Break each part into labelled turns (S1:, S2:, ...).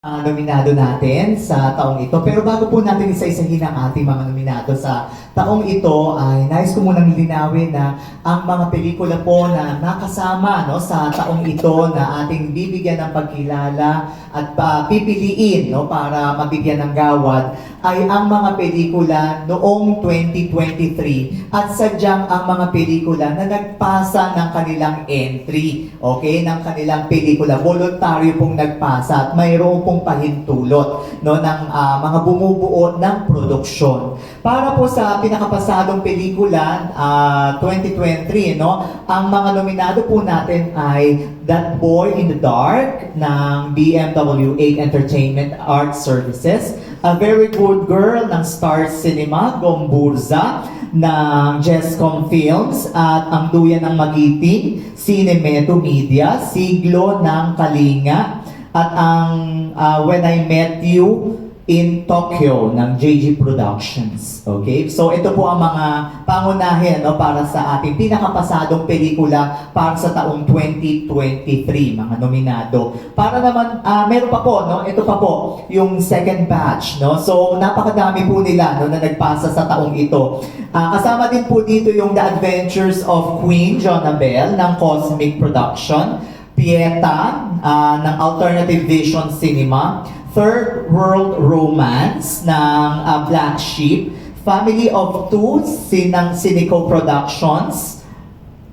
S1: ah, nominado natin sa taong ito. Pero bago po natin isa-isahin ang ating mga nominado sa taong ito, ay nais ko munang linawin na ang mga pelikula po na nakasama no, sa taong ito na ating bibigyan ng pagkilala at pa pipiliin no, para mabigyan ng gawad ay ang mga pelikula noong 2023 at sadyang ang mga pelikula na nagpasa ng kanilang entry, okay, ng kanilang pelikula. Voluntaryo pong nagpasa at mayroon pong pahintulot no, ng ah, mga bumubuo ng produksyon. Para po sa pinakapasadong pelikula, ah, 2023, no, ang mga nominado po natin ay That Boy in the Dark ng BMW 8 Entertainment Art Services, A Very Good Girl ng Star Cinema, Gomburza, ng Jescom Films, at Ang Duyan ng Magiting, Cinemeto Media, Siglo ng Kalinga, at ang ah, When I Met You in Tokyo ng JG Productions. Okay? So ito po ang mga pangunahin no, para sa ating pinakapasadong pelikula para sa taong 2023, mga nominado. Para naman, ah, meron pa po, no? ito pa po, yung second batch. No? So napakadami po nila no, na nagpasa sa taong ito. Ah, kasama din po dito yung The Adventures of Queen Jonabel ng Cosmic Production. Pieta ah, ng Alternative Vision Cinema, Third World Romance ng ah, Black Sheep, Family of Two sinang Cynical Productions,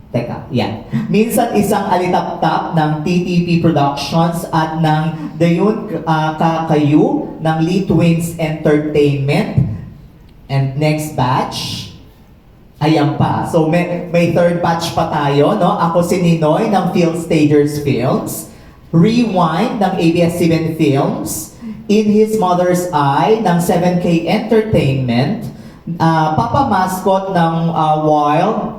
S1: Teka, yan. Minsan isang alitap-tap ng TTP Productions at ng Dayun uh, Kakayu ng Lee Twins Entertainment. And next batch, ayan pa. So may, may third batch pa tayo, no? Ako si Ninoy ng Film Stagers Films. Rewind ng ABS-CBN Films. In His Mother's Eye ng 7K Entertainment. Ah, Papa Mascot ng ah, Wild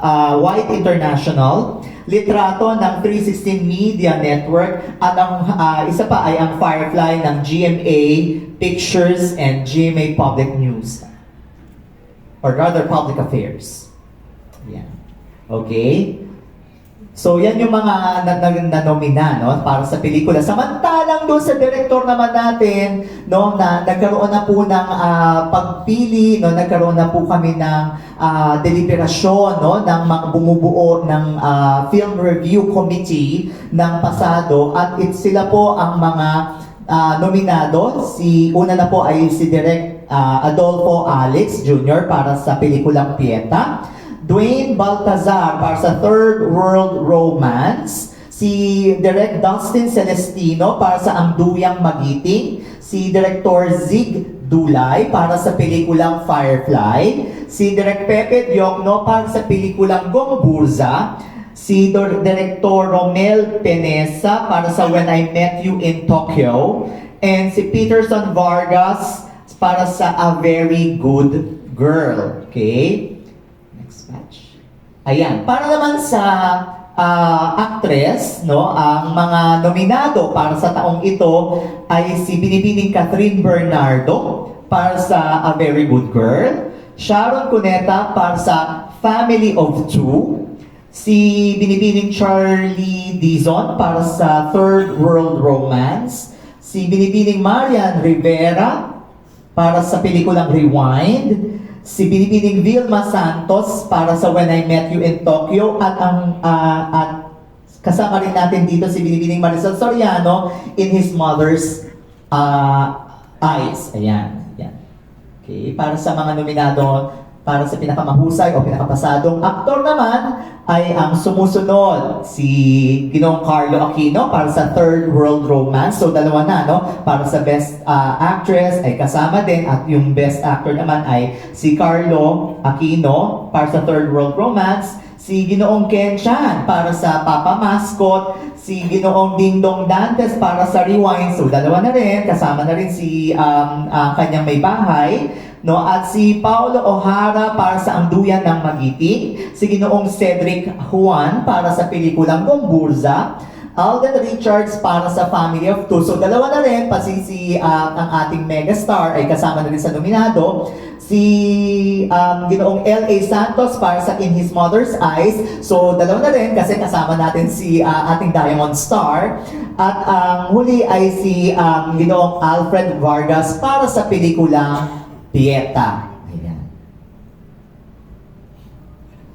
S1: uh, White International, litrato ng 316 Media Network, at ang uh, isa pa ay ang Firefly ng GMA Pictures and GMA Public News. Or rather, Public Affairs. Yan. Okay? So, yan yung mga na- na- nanomina no, para sa pelikula. Samantalang doon sa director naman natin, no, na nagkaroon na po ng ah, pagpili, no, nagkaroon na po kami ng ah, deliberasyon no, ng mga bumubuo ng ah, Film Review Committee ng pasado at it, sila po ang mga ah, nominado. Si una na po ay si Direk ah, Adolfo Alex Jr. para sa pelikulang Pieta. Dwayne Baltazar para sa Third World Romance. Si Direk Dustin Celestino para sa Ang Duyang Magiting. Si Director Zig Dulay para sa pelikulang Firefly. Si Direk Pepe Diokno para sa pelikulang Gomburza. Si Director Romel Penesa para sa When I Met You in Tokyo. And si Peterson Vargas para sa A Very Good Girl. Okay? Ayan. Para naman sa ah, actress, no, ang mga nominado para sa taong ito ay si Binibining Catherine Bernardo para sa A Very Good Girl, Sharon Cuneta para sa Family of Two, si Binibining Charlie Dizon para sa Third World Romance, si Binibining Marian Rivera para sa pelikulang Rewind, si Binibining Vilma Santos para sa When I Met You in Tokyo at ang ah, at kasama rin natin dito si Binibining Marisol Soriano in his mother's ah, eyes. Ayan, ayan. Okay, para sa mga nominado para sa pinakamahusay o pinakapasadong aktor naman ay ang sumusunod si Ginong Carlo Aquino para sa Third World Romance. So dalawa na no para sa Best ah, Actress ay kasama din at yung Best Actor naman ay si Carlo Aquino para sa Third World Romance. Si Ginoong Ken Chan para sa Papa Mascot, si Ginoong Dingdong Dantes para sa Rewind. So dalawa na rin, kasama na rin si um, ah, kanyang may bahay. No, at si Paulo O'Hara para sa Ang Duyan ng Magiting, si Ginoong Cedric Juan para sa pelikulang Gomburza, Alden Richards para sa Family of Two. So dalawa na rin, pati si ah, ang ating megastar ay kasama na rin sa nominado. Si um, Ginoong L.A. Santos para sa In His Mother's Eyes. So dalawa na rin kasi kasama natin si ah, ating Diamond Star. At ang huli ay si um, Ginoong Alfred Vargas para sa pelikulang Pieta. Ayan.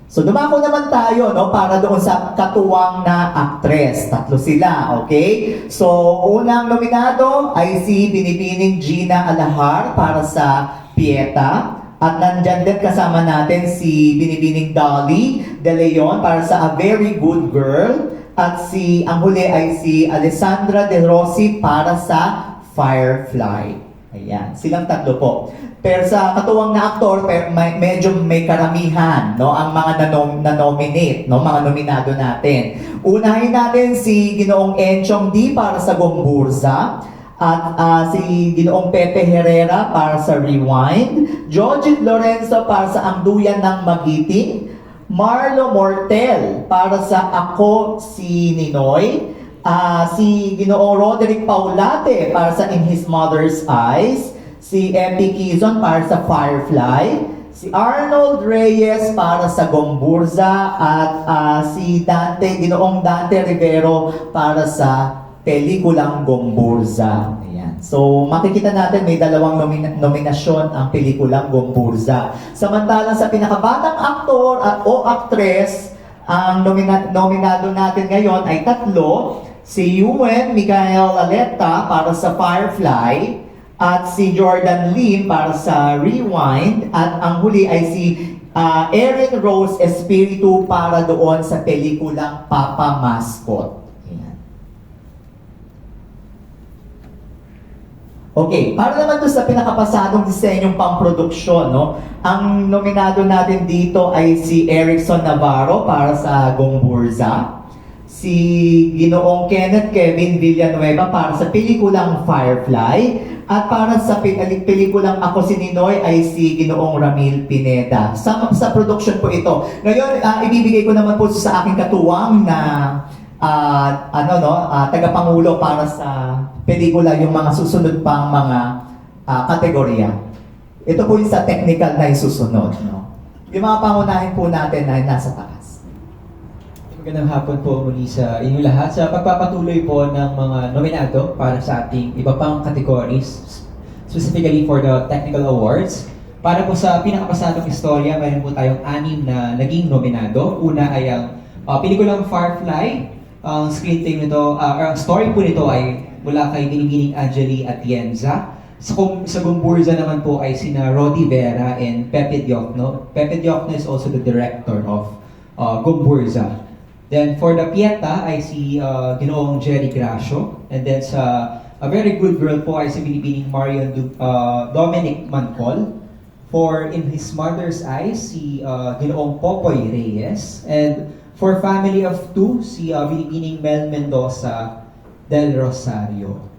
S1: So dumako naman tayo no para doon sa katuwang na aktres. Tatlo sila, okay? So unang nominado ay si Binibining Gina Alahar para sa Pieta. At nandyan din kasama natin si Binibining Dolly De Leon para sa A Very Good Girl. At si, ang huli ay si Alessandra De Rossi para sa Firefly. Ayan, silang tatlo po. Pero sa katuwang na aktor, pero may, medyo may karamihan, no, ang mga nanom, na-nominate, no, mga nominado natin. Unahin natin si Ginoong Enchong D para sa Gomburza, at ah, si Ginoong Pepe Herrera para sa Rewind, Georgette Lorenzo para sa Ang Duyan ng Magiting, Marlo Mortel para sa Ako si Ninoy, Ah, si Ginoong Roderick Paulate para sa In His Mother's Eyes, si Epi Quizon para sa Firefly, si Arnold Reyes para sa Gomburza at ah, si Dante, Ginoong Dante Rivero para sa pelikulang Gomburza. Ayan. So makikita natin may dalawang nomina- nominasyon ang pelikulang Gomburza. Samantalang sa pinakabatang aktor at o aktres, ang nomina- nominado natin ngayon ay tatlo. Si Yuen Mikael Aleta para sa Firefly at si Jordan Lim para sa Rewind at ang huli ay si ah, Erin Rose Espiritu para doon sa pelikulang Papa Mascot. Ayan. Okay, para naman doon sa pinakapasadong disenyong pamproduksyon, no? Ang nominado natin dito ay si Erickson Navarro para sa Gomburza, si Ginoong Kenneth Kevin Villanueva para sa pelikulang Firefly, at para sa pelikulang Ako si Ninoy ay si Ginoong Ramil Pineda. Sa, sa production po ito. Ngayon, ah, ibibigay ko naman po sa aking katuwang na ah, ano no, ah, tagapangulo para sa pelikula yung mga susunod pang mga ah, kategorya. Ito po yung sa technical na isusunod, no. Yung mga pangunahin po natin ay nasa taas.
S2: Magandang hapon po muli sa inyo lahat sa pagpapatuloy po ng mga nominado para sa ating iba pang categories, specifically for the technical awards. Para po sa pinakapasadong istorya, mayroon po tayong anim na naging nominado. Una ay ang uh, pelikulang Firefly. Ang screenplay nito, uh, or ang story po nito ay mula kay Binibining Angeli Atienza. Sa, kum- sa Gumburza naman po ay sina Rodi Vera and Pepe Diokno. Pepe Diokno is also the director of uh, Gumburza. Then for the Pieta ay si uh, Ginoong Jerry Gracio. And then sa A Very Good Girl po ay si Binibining Marion Du- uh, Dominic Mancol. For In His Mother's Eyes, si uh, Ginoong Popoy Reyes. And for Family of Two, si uh, Binibining Mel Mendoza del Rosario.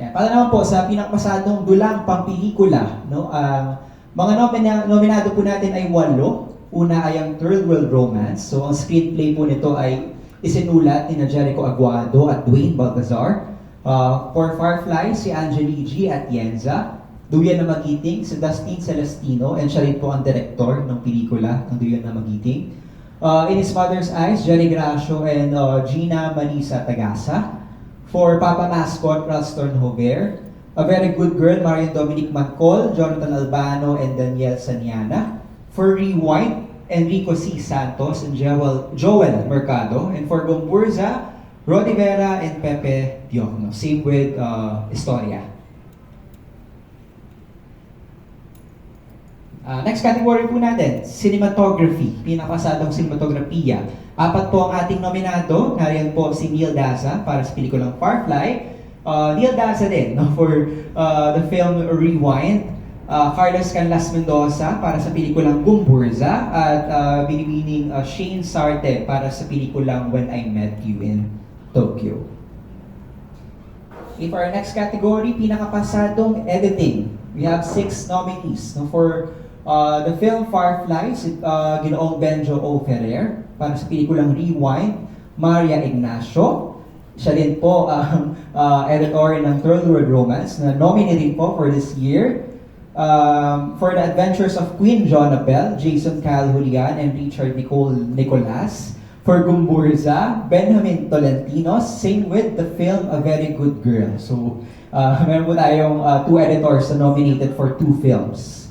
S2: Yan. Para naman po sa pinakmasadong dulang pampelikula, no? Ang mga nomina- nominado po natin ay walo. Una ay ang Third World Romance. So ang screenplay po nito ay isinulat ni Jericho Aguado at Dwayne Baltazar. Uh, for Firefly, si Angeli G. Atienza. Duyan na Magiting, si Dustin Celestino, and siya rin po ang director ng pelikula ng Duyan na Magiting. Uh, in His Mother's Eyes, Jerry Gracio and uh, Gina Manisa Tagasa. For Papa Mascot, Ralston Hover. A Very Good Girl, Marion Dominic Mancol, Jonathan Albano, and Daniel Saniana. For Rewind, Enrico C. Santos and Joel, Joel Mercado. And for Gomburza, Rodi Vera and Pepe Diokno. Same with uh, Historia. Ah, next category po natin, cinematography, pinakasadong cinematografiya. Apat po ang ating nominado. Nariyan po si Neil Daza para sa pelikulang Firefly. Uh, Neil Daza din no, for uh, the film Rewind. Uh, Carlos Canlas Mendoza para sa pelikulang Gumburza. At uh, binibining uh, Shane Sarte para sa pelikulang When I Met You in Tokyo. Okay, for our next category, pinakapasadong editing. We have six nominees. No, for uh, the film Firefly, si uh, Ginoong Benjo O. Ferrer. Para sa pelikulang Rewind, Maria Ignacio. Siya din po ang uh, editor ng Third World Romance na nominated po for this year. Um, for the Adventures of Queen Jonabel, Jason Cal Julian and Richard Nicole Nicolas. For Gumburza, Benjamin Tolentino, same with the film A Very Good Girl. So, uh, meron po tayong uh, two editors na nominated for two films.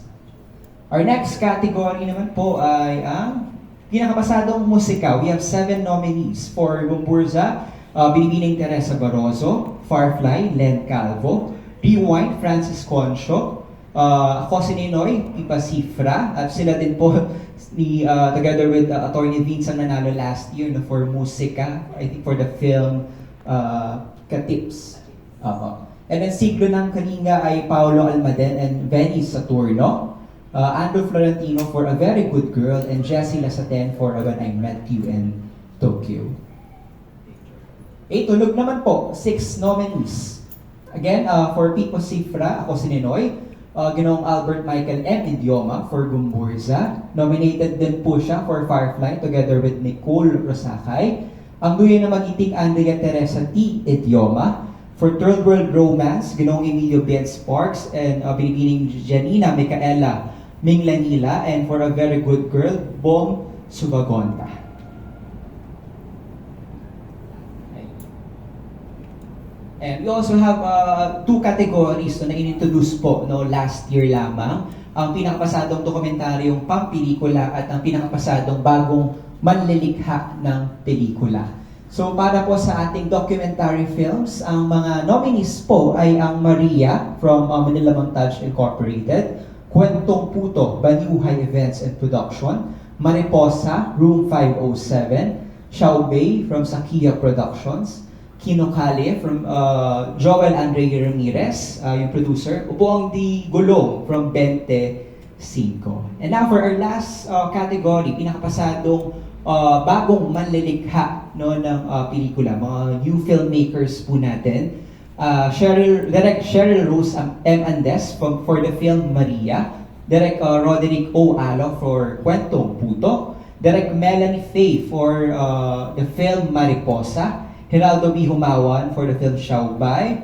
S2: Our next category naman po ay ang pinakapasadong musika. We have seven nominees for Gumburza, uh, Binibining Teresa Barroso, Firefly, Len Calvo, Rewind, Francis Concho, uh, ako si Ninoy, Pipa Sifra, at sila din po ni, uh, together with uh, Attorney Vince ang nanalo last year no, for musika, I think for the film uh, Katips. Apo. And then siglo ng kaninga ay Paolo Almaden and Benny Saturno. Uh, Andrew Florentino for A Very Good Girl and Jessie Lasaten for When I Met You in Tokyo. Eh, tulog naman po. Six nominees. Again, uh, for Pico Cifra, ako si Ninoy. Uh, Ginoong Albert Michael M. Idioma for Gumburza. Nominated din po siya for Firefly together with Nicole Rosakay. Ang duyan na magiting Andrea Teresa T. Idioma. For Third World Romance, Ginoong Emilio Ben Sparks and uh, binibining Janina Micaela Minglanila. And for A Very Good Girl, Bong Subagonta. And we also have uh, two categories no, na inintroduce po no, last year lamang. Ang pinakapasadong dokumentaryong pampelikula at ang pinakapasadong bagong manlilikha ng pelikula. So para po sa ating documentary films, ang mga nominees po ay ang Maria from uh, Manila Montage Incorporated, Kwentong Puto, Baniuhay Events and Production, Mariposa, Room 507, Xiao Bei from Sakia Productions, Kinokale from uh, Joel Andre Ramirez, uh, yung producer. Upuang Di Gulong from 25. And now for our last uh, category, pinakapasadong uh, bagong manlilikha no, ng uh, pelikula, mga new filmmakers po natin. Uh, Cheryl, direct Cheryl Rose M. Andes from, for the film Maria. Direct uh, Roderick O. Alo for Kwentong Puto. Direct Melanie Faye for uh, the film Mariposa. Geraldo B. Humawan for the film Xiaobay,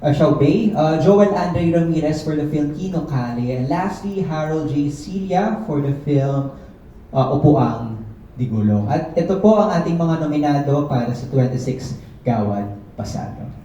S2: uh, Xiaobei, uh, Joel Andre Ramirez for the film Kinokali, and lastly, Harold J. Cilia for the film uh, Upuang Digulong. At ito po ang ating mga nominado para sa 26 Gawad Pasado.